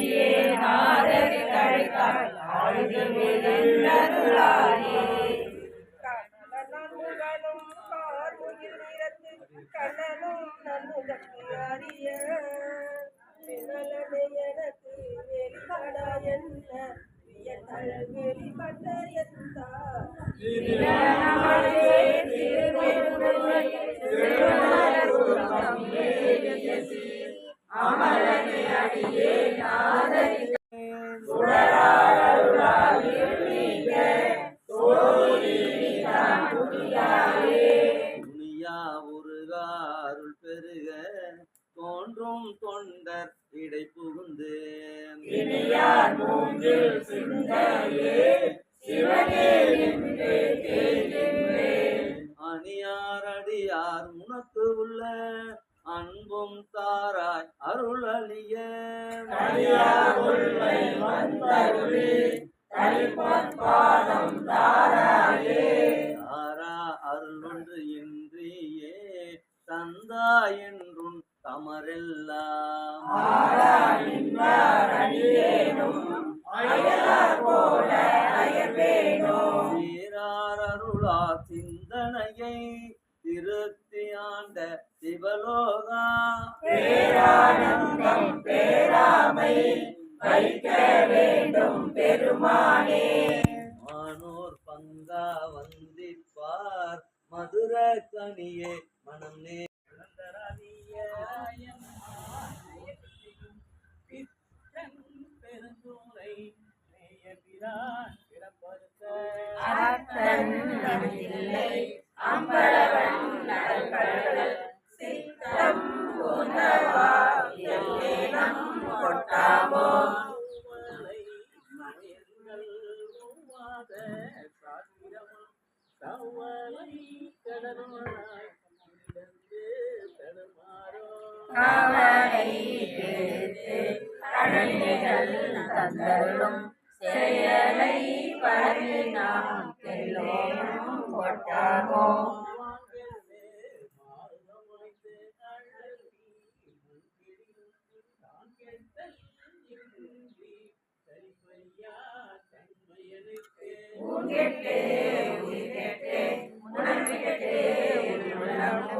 அடியே நாதரி தழைத்தாள் ஆழ்கவே அருளாயே கண்ணனும் கார்முகில் நிறத்து கண்ணனும் நன்முதற்கு அறிய. விமலனை எனக்கு வெளிப்பட என்ன? வியத்தழ வெளிப்பட்ட எந்தார் தோன்றும் தொண்டர் இடை புகுந்து. அணியார் அடியார் உனக்கு உள்ள அன்பும் தாராய் அருள் தாரா அருள் ஒன்று இன்றியே தந்தா என்றும் தமரெல்லாம். அயலார் போல சீரார் சிவலோகா. பேரானந்தம் பேராமை வைக்க வேண்டும் பெருமானே. மானோர் பங்கா வந்திப்பார் மதுர கனியே மனம் நே பெருந்தூரை நேயபிரான் பிறப்பறுத்த ஒவ்வாத சாத்திரமாம் கவலை கடனாய் கிடந்து தடுமாறோ கடலிகள் தந்தருளும் செயலை பரவி நாம் எல்லோரும் கொட்டாமோ வாங்கவே மார்கமைத்து உயிர் முன்பிடியும் தான் கேட்டல் உயிர் உள்ளம்